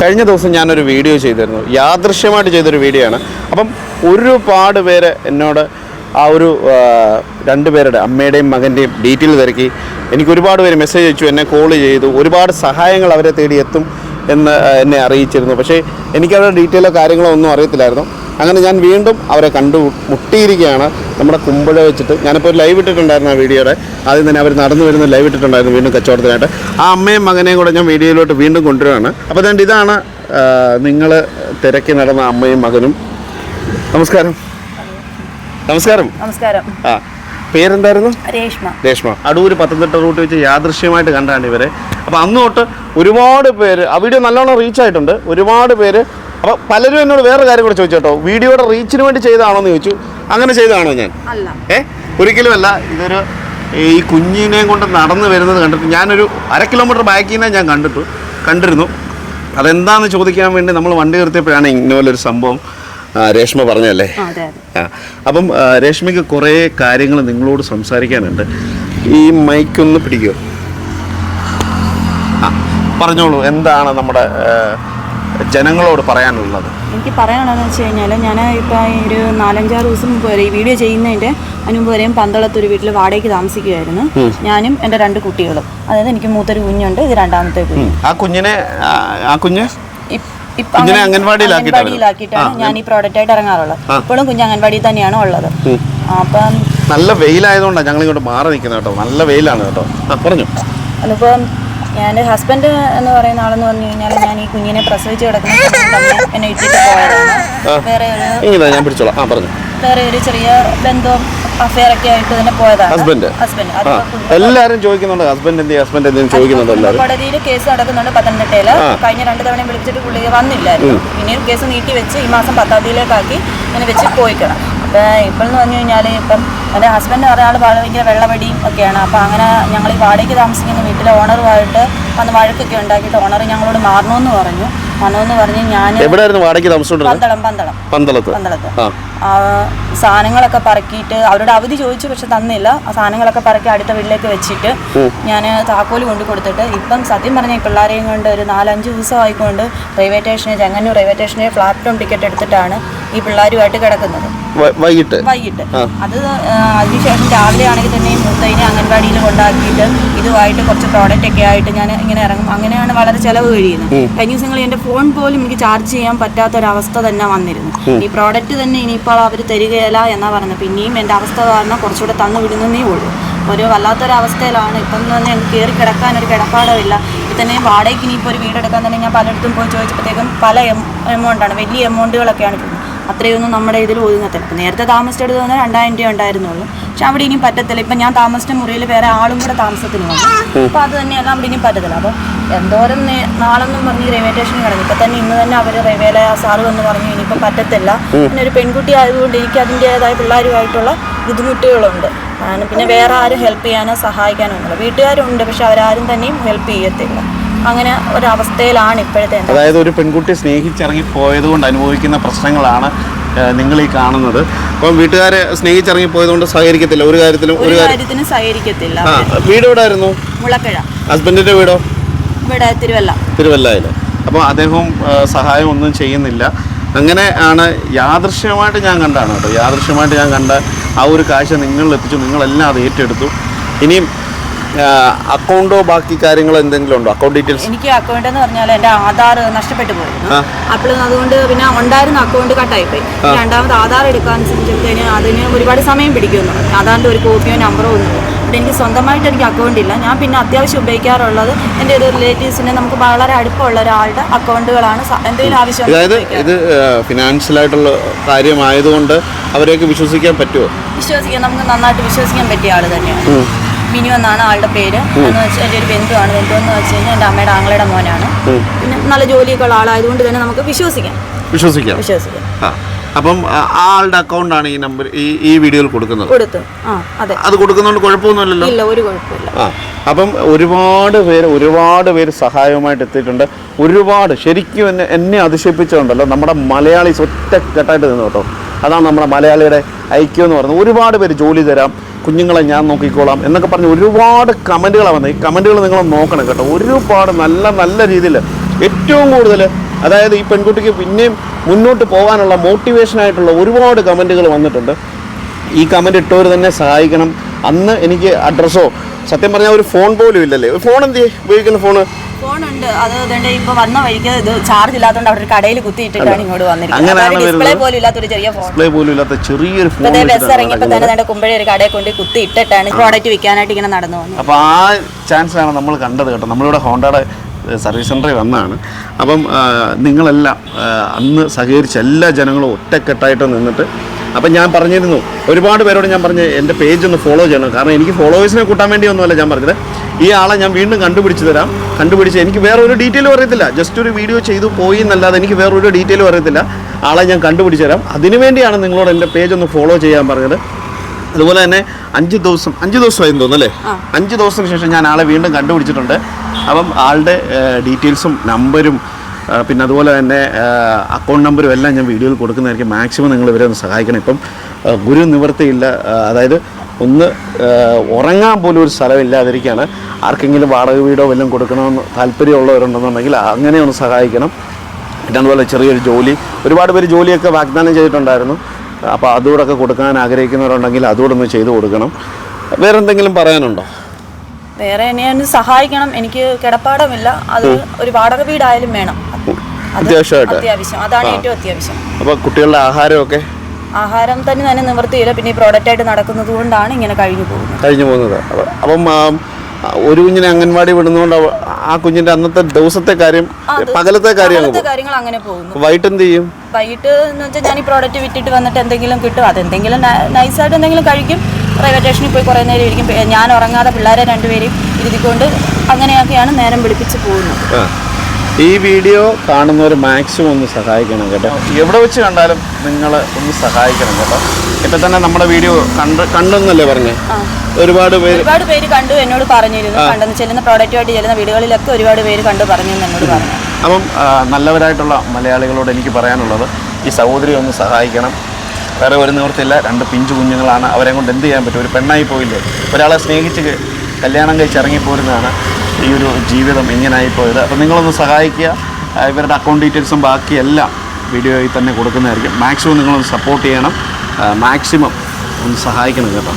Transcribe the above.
കഴിഞ്ഞ ദിവസം ഞാനൊരു വീഡിയോ ചെയ്തിരുന്നു. യാദൃശ്യമായിട്ട് ചെയ്തൊരു വീഡിയോ ആണ് അപ്പം ഒരുപാട് പേര് എന്നോട് ആ ഒരു രണ്ടു രണ്ടുപേരുടെ അമ്മയുടെയും മകന്റെയും ഡീറ്റെയിൽ തിരക്കി. എനിക്ക് ഒരുപാട് പേര് മെസ്സേജ് അയച്ചു എന്നെ കോൾ ചെയ്തു. ഒരുപാട് സഹായങ്ങൾ അവരെ തേടി എത്തും എന്ന് എന്നെ അറിയിച്ചിരുന്നു. പക്ഷേ എനിക്ക് അവരുടെ ഡീറ്റെയിലോ കാര്യങ്ങളോ ഒന്നും അറിയത്തില്ലായിരുന്നു. അങ്ങനെ ഞാൻ വീണ്ടും അവരെ കണ്ടു മുട്ടിയിരിക്കുകയാണ്. നമ്മുടെ കുമ്പഴ വെച്ചിട്ട് ഞാനിപ്പോൾ ലൈവ് ഇട്ടിട്ടുണ്ടായിരുന്നു ആ വീഡിയോയുടെ ആദ്യം തന്നെ അവർ നടന്നു വരുന്ന ലൈവ് ഇട്ടിട്ടുണ്ടായിരുന്നു വീണ്ടും കച്ചവടത്തിനായിട്ട്. ആ അമ്മയും മകനെയും കൂടെ ഞാൻ വീഡിയോയിലോട്ട് വീണ്ടും കൊണ്ടുവരികയാണ്. അപ്പോൾ അതുകൊണ്ട് ഇതാണ് നിങ്ങൾ തിരക്കി നടന്ന അമ്മയും മകനും. നമസ്കാരം. നമസ്കാരം. നമസ്കാരം. ആ പേരെന്തായിരുന്നു? രേഷ്മ. രേഷ്മ. അടൂര് പത്തനംതിട്ട റൂട്ട് വെച്ച് യാദൃശ്യമായിട്ട് കണ്ടാണ് ഇവരെ. അപ്പോൾ അന്ന് തൊട്ട് ഒരുപാട് പേര് ആ വീഡിയോ നല്ലോണം റീച്ച് ആയിട്ടുണ്ട്. ഒരുപാട് പേര് അപ്പോൾ പലരും എന്നോട് വേറെ കാര്യം കൂടെ ചോദിച്ചു കേട്ടോ. വീഡിയോയുടെ റീച്ചിന് വേണ്ടി ചെയ്താണോ എന്ന് ചോദിച്ചു. അങ്ങനെ ചെയ്താണോ ഞാൻ? അല്ല. ഒരിക്കലും അല്ല ഇതൊരു ഈ കുഞ്ഞിനെയും കൊണ്ട് നടന്നു വരുന്നത് കണ്ടിട്ട് ഞാനൊരു അര കിലോമീറ്റർ ബാക്കിൽ നിന്നേ ഞാൻ കണ്ടിട്ടു കണ്ടിരുന്നു. അതെന്താന്ന് ചോദിക്കാൻ വേണ്ടി നമ്മൾ വണ്ടി നിർത്തിയപ്പോഴാണ് ഇങ്ങനെയുള്ളൊരു സംഭവം രേഷ്മ പറഞ്ഞല്ലേ അപ്പം രേഷ്മയ്ക്ക് കുറേ കാര്യങ്ങൾ നിങ്ങളോട് സംസാരിക്കാനുണ്ട്. ഈ മൈക്കൊന്ന് പിടിക്കുക ആ പറഞ്ഞോളൂ എന്താണ് നമ്മുടെ ജനങ്ങളോട് പറയാനുള്ളത്? എനിക്ക് പറയാനുള്ളതെന്ന് വെച്ച് കഴിഞ്ഞാൽ ഞാൻ ഇപ്പോൾ ഈ ഒരു നാലഞ്ചാറ് ദിവസം മുമ്പ് വരെ ഈ വീഡിയോ ചെയ്യുന്നതിന്റെ അതിന് മുമ്പ് വരെയും പന്തളത്ത് ഒരു വീട്ടിൽ വാടകയ്ക്ക് താമസിക്കുമായിരുന്നു ഞാനും എന്റെ രണ്ട് കുട്ടികളും. അതായത് എനിക്ക് മൂത്തൊരു കുഞ്ഞുണ്ട് ഇത് രണ്ടാമത്തെ കുഞ്ഞ്. ആ കുഞ്ഞിനെ ആ, കുഞ്ഞ്? കുഞ്ഞിനെ അംഗൻവാടിയിലാക്കിയിട്ടാണ്? ഞാൻ ഈ പ്രോഡക്റ്റ് ആയിട്ട് ഇറങ്ങാറുള്ളത് ഇപ്പോഴും കുഞ്ഞ് അംഗൻവാടിയിൽ തന്നെയാണ് ഉള്ളത്. അപ്പം നല്ല വെയിലായതുകൊണ്ടാണ് ഞങ്ങൾ ഇങ്ങോട്ട് മാറി നിൽക്കുന്നത് കേട്ടോ. നല്ല വെയിലാണ് കേട്ടോ. പറഞ്ഞു. അതിപ്പം എന്റെ ഹസ്ബൻഡ് എന്ന് പറയുന്ന ആളെന്ന് പറഞ്ഞു കഴിഞ്ഞാൽ ഞാൻ ഈ കുഞ്ഞിനെ പ്രസവിച്ച് കിടക്കുന്ന സമയത്ത് എന്നെ ഇട്ടിട്ട് പോയതാണ്. വേറെ ഒരു ഞാൻ വേറെ ചെറിയ ബന്ധവും അഫയർ ഒക്കെ ആയിട്ട് തന്നെ പോയതാണ്. ഹസ്ബൻഡ് ഹസ്ബൻഡ് എല്ലാവരും ചോദിക്കുന്നുണ്ട്. ഹസ്ബൻഡ് എന്ത് ഹസ്ബൻഡ് എന്തെങ്കിലും ചോദിക്കുന്നുണ്ട് കോടതിയിൽ കേസ് നടക്കുന്നുണ്ട് പത്തനംതിട്ടയിൽ. കഴിഞ്ഞ രണ്ട് തവണ വിളിച്ചിട്ട് പുള്ളി വന്നില്ലായിരുന്നു. പിന്നീട് കേസ് നീട്ടി വെച്ച് ഈ മാസം പത്താം തീയതിയിലേക്കാക്കി ഇങ്ങനെ വെച്ച് പോയിക്കണം. അപ്പോൾ ഇപ്പോഴെന്ന് പറഞ്ഞു കഴിഞ്ഞാൽ ഇപ്പം എന്റെ ഹസ്ബൻഡ് ഒരാൾ ഭയങ്കര വെള്ളമടിയും ഒക്കെയാണ്. അപ്പോൾ അങ്ങനെ ഞങ്ങൾ ഈ വാടകയ്ക്ക് താമസിക്കുന്ന വീട്ടിലെ ഓണറുമായിട്ട് വന്ന് വഴക്കൊക്കെ ഉണ്ടാക്കിയിട്ട് ഓണർ ഞങ്ങളോട് മാറണമെന്ന് പറഞ്ഞു. മാറണമെന്ന് പറഞ്ഞ് ഞാൻ എവിടെയായിരുന്നു വാടകയ്ക്ക് പന്തളം പന്തളം. പന്തളത്ത്. പന്തളത്ത്. സാധനങ്ങളൊക്കെ പറക്കിയിട്ട് അവരുടെ അവധി ചോദിച്ചു പക്ഷെ തന്നില്ല. ആ സാധനങ്ങളൊക്കെ പറക്കി അടുത്ത വീട്ടിലേക്ക് വെച്ചിട്ട് ഞാൻ താക്കോൽ കൊണ്ട് കൊടുത്തിട്ട് ഇപ്പം സത്യം പറഞ്ഞ ഈ പിള്ളേരെയും കൊണ്ട് ഒരു നാലഞ്ച് ദിവസം ആയിക്കൊണ്ട് റെയിൽവേ സ്റ്റേഷനിൽ ചെങ്ങന്നൂർ റെയിൽവേ സ്റ്റേഷനിൽ പ്ലാറ്റ്ഫോം ടിക്കറ്റ് എടുത്തിട്ടാണ് ഈ പിള്ളേരുമായിട്ട് കിടക്കുന്നത്. വൈകിട്ട്? വൈകിട്ട്. അത് അതിനുശേഷം രാവിലെ ആണെങ്കിൽ തന്നെ മൂത്തതിനെ അംഗൻവാടിയിൽ കൊണ്ടാക്കിയിട്ട് ഇതുമായിട്ട് കുറച്ച് പ്രോഡക്റ്റ് ഒക്കെ ആയിട്ട് ഞാൻ ഇങ്ങനെ ഇറങ്ങും. അങ്ങനെയാണ് വളരെ ചിലവ് കഴിയുന്നത്. കഴിഞ്ഞ ദിവസങ്ങളിൽ എന്റെ ഫോൺ പോലും എനിക്ക് ചാർജ് ചെയ്യാൻ പറ്റാത്ത ഒരു അവസ്ഥ തന്നെ വന്നിരുന്നു. ഈ പ്രോഡക്റ്റ് തന്നെ ഇനിയിപ്പോൾ അവർ തരികയില്ല എന്നാ പറയുന്നത്. പിന്നെയും എന്റെ അവസ്ഥ കാരണം കുറച്ചുകൂടെ തന്നു വിടുന്നതേ ഉള്ളൂ. ഒരു വല്ലാത്തൊരവസ്ഥയിലാണ്. ഇപ്പം തന്നെ എനിക്ക് കയറി കിടക്കാൻ ഒരു കിടപ്പാടമില്ല ഇപ്പം തന്നെ വാടകയ്ക്ക് ഇനിയിപ്പോൾ ഒരു വീടെടുക്കാൻ തന്നെ ഞാൻ പലയിടത്തും പോയി ചോദിച്ചപ്പോഴത്തേക്കും പല എമൗണ്ടാണ് വലിയ എമൗണ്ടുകളൊക്കെയാണ് അത്രയൊന്നും നമ്മുടെ ഇതിൽ ഒതുങ്ങത്തില്ല. അപ്പോൾ നേരത്തെ താമസിച്ചെടുത്ത് തന്നെ രണ്ടായിരം രൂപ ഉണ്ടായിരുന്നുള്ളൂ. പക്ഷെ അവിടെ ഇനിയും പറ്റത്തില്ല. ഇപ്പം ഞാൻ താമസിച്ച മുറിയിൽ വേറെ ആളും കൂടെ താമസത്തിന് വന്നു. അപ്പോൾ അത് തന്നെയല്ല അവിടെ ഇനിയും പറ്റത്തില്ല. അപ്പോൾ എന്തോരം നാളൊന്നും പറഞ്ഞ് റെയിൽവേ സ്റ്റേഷനിൽ കിടന്നു. ഇപ്പം തന്നെ ഇന്ന് തന്നെ അവർ റെയിൽവേയിലെ സാറ് വന്ന് പറഞ്ഞു ഇനിയിപ്പോൾ പറ്റത്തില്ല. പിന്നെ ഒരു പെൺകുട്ടി ആയതുകൊണ്ട് എനിക്ക് അതിന്റേതായ പിള്ളേരുമായിട്ടുള്ള ബുദ്ധിമുട്ടുകളുണ്ട്. പിന്നെ വേറെ ആരും ഹെൽപ്പ് ചെയ്യാനോ സഹായിക്കാനോ ഒന്നുമില്ല. വീട്ടുകാരുണ്ട് പക്ഷെ അവരാരും തന്നെയും ഹെൽപ്പ് ചെയ്യത്തില്ല. അങ്ങനെ ഒരവസ്ഥയിലാണ് ഇപ്പോഴത്തെ അതായത് ഒരു പെൺകുട്ടി സ്നേഹിച്ചിറങ്ങി പോയത് കൊണ്ട് അനുഭവിക്കുന്ന പ്രശ്നങ്ങളാണ് നിങ്ങൾ ഈ കാണുന്നത്. അപ്പം വീട്ടുകാരെ സ്നേഹിച്ചിറങ്ങി പോയത് കൊണ്ട് സഹകരിക്കത്തില്ല. ഒരു കാര്യത്തിലും ഒരു ഒരു കാര്യം കാര്യത്തിനും സഹകരിക്കത്തില്ല. വീട് എവിടെ ആയിരുന്നു? മുളക്കഴ ഹസ്ബൻഡിന്റെ വീടോ? ഇവിടെ തിരുവല്ല. തിരുവല്ലയിൽ. അപ്പോൾ അദ്ദേഹവും ആ, സഹായം ഒന്നും ചെയ്യുന്നില്ല. അങ്ങനെ ആണ് യാദൃശ്യമായിട്ട് ഞാൻ കണ്ടാണ് കേട്ടോ. യാദൃശ്യമായിട്ട് ഞാൻ കണ്ട ആ ഒരു കാഴ്ച നിങ്ങളിൽ എത്തിച്ചു. നിങ്ങളെല്ലാം അത് ഏറ്റെടുത്തു. ഇനിയും അക്കൗണ്ടോ ബാക്കി കാര്യങ്ങളോ എന്തെങ്കിലും ഉണ്ടോ? Account details? എനിക്ക് അക്കൗണ്ട് എന്ന് പറഞ്ഞാൽ എന്റെ ആധാർ നഷ്ടപ്പെട്ടു പോയി. അപ്പോൾ അതുകൊണ്ട് പിന്നെ ഉണ്ടായിരുന്ന അക്കൗണ്ട് കട്ടായിപ്പോയി രണ്ടാമത് ആധാർ എടുക്കാൻ ശ്രമിച്ചപ്പോഴത്തേന് അതിന് ഒരുപാട് സമയം പിടിക്കുന്നു ആധാറിന്റെ ഒരു കോപ്പിയോ നമ്പറോ ഒന്നും അപ്പം എനിക്ക് സ്വന്തമായിട്ട് എനിക്ക് അക്കൗണ്ട് ഇല്ല. ഞാൻ പിന്നെ അത്യാവശ്യം ഉപയോഗിക്കാറുള്ളത് എന്റെ ഒരു റിലേറ്റീവ്സിനെ നമുക്ക് വളരെ അടുപ്പമുള്ള ഒരാളുടെ അക്കൗണ്ടുകളാണ് എന്തെങ്കിലും ആവശ്യം അതായത് ഇത് ഫിനാൻഷ്യലായിട്ടുള്ള കാര്യമായതുകൊണ്ട് അവരെയൊക്കെ വിശ്വസിക്കാൻ പറ്റുമോ? വിശ്വസിക്കാൻ നമുക്ക് നന്നായിട്ട് വിശ്വസിക്കാൻ പറ്റിയ ആൾ തന്നെയാണ്. മിനു എന്നാണ് ആളുടെ പേര്. എന്ന് വെച്ചാൽ എന്റെ ഒരു ബന്ധുവാണ്. ബന്ധു എന്ന് വെച്ച് കഴിഞ്ഞാൽ എന്റെ അമ്മയുടെ ആങ്ങളുടെ മോനാണ്. പിന്നെ നല്ല ജോലിയൊക്കെ ഉള്ള ആളായതുകൊണ്ട് തന്നെ നമുക്ക് വിശ്വസിക്കാം. വിശ്വസിക്കാം. വിശ്വസിക്കാം. അപ്പം ആളുടെ അക്കൗണ്ട് ആണ് ഈ നമ്പർ ഈ ഈ വീഡിയോയിൽ കൊടുക്കുന്നത്? കൊടുത്തു. അതെ. അത് കൊടുക്കുന്നതുകൊണ്ട് കുഴപ്പമൊന്നുമില്ലല്ലോ? ഇല്ല ഒരു കുഴപ്പമില്ല. ആ. അപ്പം ഒരുപാട് പേര് ഒരുപാട് പേര് സഹായവുമായിട്ട് എത്തിയിട്ടുണ്ട്. ഒരുപാട് ശരിക്കും എന്നെ എന്നെ അതിശയിപ്പിച്ചുകൊണ്ടല്ലോ നമ്മുടെ മലയാളീസ് ഒറ്റക്കെട്ടായിട്ട് നിന്ന് കേട്ടോ. അതാണ് നമ്മുടെ മലയാളിയുടെ ഐക്യം എന്ന് പറയുന്നത്. ഒരുപാട് പേര് ജോലി തരാം. കുഞ്ഞുങ്ങളെ ഞാൻ നോക്കിക്കോളാം എന്നൊക്കെ പറഞ്ഞ് ഒരുപാട് കമന്റുകളാണ് വന്നത്. ഈ കമന്റുകൾ നിങ്ങൾ നോക്കണം കേട്ടോ. ഒരുപാട് നല്ല നല്ല രീതിയിൽ ഏറ്റവും കൂടുതൽ അതായത് ഈ പെൺകുട്ടിക്ക് പിന്നെയും മുന്നോട്ട് പോകാനുള്ള മോട്ടിവേഷനായിട്ടുള്ള ഒരുപാട് കമന്റുകൾ വന്നിട്ടുണ്ട്. ഈ കമന്റ് ഇട്ടവർ തന്നെ സഹായിക്കണം. അന്ന് എനിക്ക് അഡ്രസ്സോ സത്യം പറഞ്ഞാൽ ഒരു ഫോൺ പോലും ഇല്ലല്ലേ. ഒരു ഫോൺ എന്ത്? ഉപയോഗിക്കുന്ന ഫോണ് ഫോണുണ്ട്. അത് ഇതുകൊണ്ട് ഇപ്പൊ വന്ന വഴിക്ക് ഇത് ചാർജ് ഇല്ലാത്തതുകൊണ്ട് അവിടെ ഒരു കടയിൽ കുത്തിയിട്ടിട്ടാണ് ഇങ്ങോട്ട് വന്നിരിക്കുന്നത്. ഡിസ്പ്ലേ പോലും ഇല്ലാത്ത ഒരു ചെറിയ ഫോൺ ഡിസ്പ്ലേ പോലും ഇല്ലാത്ത ചെറിയൊരു ഫോൺ ബസ് തന്നെ കുമ്പഴ ഒരു കടയിൽ കൊണ്ട് കുത്തി ഇട്ടിട്ടാണ് പ്രോഡക്റ്റ് വിൽക്കാനായിട്ട് ഇങ്ങനെ നടന്നു വന്നത് അപ്പോൾ ആ ചാൻസാണ് നമ്മൾ കണ്ടത് കേട്ടോ. നമ്മളിവിടെ ഹോണ്ടയുടെ സർവീസ് സെന്ററിൽ വന്നതാണ് അപ്പം നിങ്ങളെല്ലാം അന്ന് സഹകരിച്ച എല്ലാ ജനങ്ങളും ഒറ്റക്കെട്ടായിട്ട് നിന്നിട്ട് അപ്പം ഞാൻ പറഞ്ഞിരുന്നു ഒരുപാട് പേരോട് ഞാൻ പറഞ്ഞ് എന്റെ പേജ് ഒന്ന് ഫോളോ ചെയ്യണം. കാരണം എനിക്ക് ഫോളോവേഴ്സിനെ കൂട്ടാൻ വേണ്ടി ഒന്നുമല്ല ഞാൻ പറഞ്ഞത്. ഈ ആളെ ഞാൻ വീണ്ടും കണ്ടുപിടിച്ച് തരാം. കണ്ടുപിടിച്ച് എനിക്ക് വേറെ ഒരു ഡീറ്റെയിലും അറിയത്തില്ല. ജസ്റ്റ് ഒരു വീഡിയോ ചെയ്തു പോയി എന്നല്ലാതെ എനിക്ക് വേറെ ഒരു ഡീറ്റെയിലും അറിയത്തില്ല. ആളെ ഞാൻ കണ്ടുപിടിച്ച് തരാം. അതിനുവേണ്ടിയാണ് നിങ്ങളോട് എന്റെ പേജ് ഒന്ന് ഫോളോ ചെയ്യാൻ പറഞ്ഞത്. അതുപോലെ തന്നെ അഞ്ച് ദിവസം അഞ്ച് ദിവസമായി തോന്നുന്നു അല്ലേ? അഞ്ച് ദിവസത്തിന് ശേഷം ഞാൻ ആളെ വീണ്ടും കണ്ടുപിടിച്ചിട്ടുണ്ട്. അപ്പം ആളുടെ ഡീറ്റെയിൽസും നമ്പരും പിന്നെ അതുപോലെ തന്നെ അക്കൗണ്ട് നമ്പറും എല്ലാം ഞാൻ വീഡിയോയിൽ കൊടുക്കുന്നതായിരിക്കും. മാക്സിമം നിങ്ങൾ ഇവരെ ഒന്ന് സഹായിക്കണം. ഇപ്പം ഗുരു നിവൃത്തിയില്ല. അതായത് ഒന്ന് ഉറങ്ങാൻ പോലും ഒരു സ്ഥലമില്ലാതിരിക്കുകയാണ്. ആർക്കെങ്കിലും വാടക വീടോ വല്ലതും കൊടുക്കണമെന്ന് താല്പര്യമുള്ളവരുണ്ടെന്നുണ്ടെങ്കിൽ അങ്ങനെ ഒന്ന് സഹായിക്കണം. പിന്നെ അതുപോലെ ചെറിയൊരു ജോലി. ഒരുപാട് പേര് ജോലിയൊക്കെ വാഗ്ദാനം ചെയ്തിട്ടുണ്ടായിരുന്നു. അപ്പോൾ അതുകൂടെ ഒക്കെ കൊടുക്കാൻ ആഗ്രഹിക്കുന്നവരുണ്ടെങ്കിൽ അതുകൂടെ ഒന്ന് ചെയ്തു കൊടുക്കണം. വേറെന്തെങ്കിലും പറയാനുണ്ടോ? വേറെ എന്നെ ഒന്ന് സഹായിക്കണം എനിക്ക് കിടപ്പാടമില്ല. അത് ഒരു വാടക വീടായാലും വേണം. അത് അത്യാവശ്യമായിട്ട്. അത്യാവശ്യം. അതാണ് ഏറ്റവും അത്യാവശ്യം. അപ്പൊ കുട്ടികളുടെ ആഹാരമൊക്കെ? ആഹാരം തന്നെ തന്നെ നിവൃത്തിയില്ല പിന്നെ ഈ പ്രോഡക്റ്റ് ആയിട്ട് നടക്കുന്നത് കൊണ്ടാണ് ഇങ്ങനെ കഴിഞ്ഞു പോകുന്നത്. കഴിഞ്ഞു പോകുന്നത്. അപ്പം ഒരു കുഞ്ഞിനെ അംഗൻവാടി വിടുന്നതുകൊണ്ട് ആ കുഞ്ഞിന്റെ അന്നത്തെ ദിവസത്തെ കാര്യം പകലത്തെ കാര്യങ്ങൾ അങ്ങനെ പോകുന്നു. പോകും വൈകിട്ട് എന്ത് ചെയ്യും? വൈകിട്ട് എന്ന് വെച്ചാൽ ഞാൻ ഈ പ്രോഡക്റ്റ് വിറ്റിട്ട് വന്നിട്ട് എന്തെങ്കിലും കിട്ടും. അതെന്തെങ്കിലും നൈസായിട്ട് എന്തെങ്കിലും കഴിക്കും. റെയിൽവേ സ്റ്റേഷനിൽ പോയി കുറേ നേരം ഇരിക്കും ഞാൻ ഉറങ്ങാതെ പിള്ളേരെ രണ്ടുപേരെയും ഇരുത്തിക്കൊണ്ട് അങ്ങനെയൊക്കെയാണ് നേരം വിളിപ്പിച്ച് പോകുന്നത്. ഈ വീഡിയോ കാണുന്നവർ മാക്സിമം ഒന്ന് സഹായിക്കണം കേട്ടോ. എവിടെ വെച്ച് കണ്ടാലും നിങ്ങൾ ഒന്ന് സഹായിക്കണം കേട്ടോ. ഇപ്പം തന്നെ നമ്മുടെ വീഡിയോ കണ്ട് കണ്ടെന്നല്ലേ പറഞ്ഞേ? ഒരുപാട് പേര് ഒരുപാട് പേര് കണ്ടു എന്നോട് പറഞ്ഞിരുന്നു. കണ്ടെന്ന് ചെല്ലുന്ന പ്രോഡക്റ്റുമായിട്ട് ചെല്ലുന്ന വീടുകളിലൊക്കെ ഒരുപാട് പേര് കണ്ടു പറഞ്ഞു എന്ന് എന്നോട് പറഞ്ഞു. അപ്പം നല്ലവരായിട്ടുള്ള മലയാളികളോട് എനിക്ക് പറയാനുള്ളത് ഈ സഹോദരി ഒന്ന് സഹായിക്കണം. വേറെ ഒരു നിവൃത്തിയില്ല. രണ്ട് പിഞ്ചു കുഞ്ഞുങ്ങളാണ്. അവരെ കൊണ്ട് എന്ത് ചെയ്യാൻ പറ്റും? ഒരു പെണ്ണായി പോയില്ലേ? ഒരാളെ സ്നേഹിച്ച് കല്യാണം കഴിച്ച് ഇറങ്ങിപ്പോരുന്നതാണ് ഈ ഒരു ജീവിതം ഇങ്ങനായി പോയത് അപ്പം നിങ്ങളൊന്ന് സഹായിക്കുക. ഇവരുടെ അക്കൗണ്ട് ഡീറ്റെയിൽസും ബാക്കിയെല്ലാം വീഡിയോയിൽ തന്നെ കൊടുക്കുന്നതായിരിക്കും. മാക്സിമം നിങ്ങളൊന്ന് സപ്പോർട്ട് ചെയ്യണം. മാക്സിമം ഒന്ന് സഹായിക്കണം കേട്ടോ.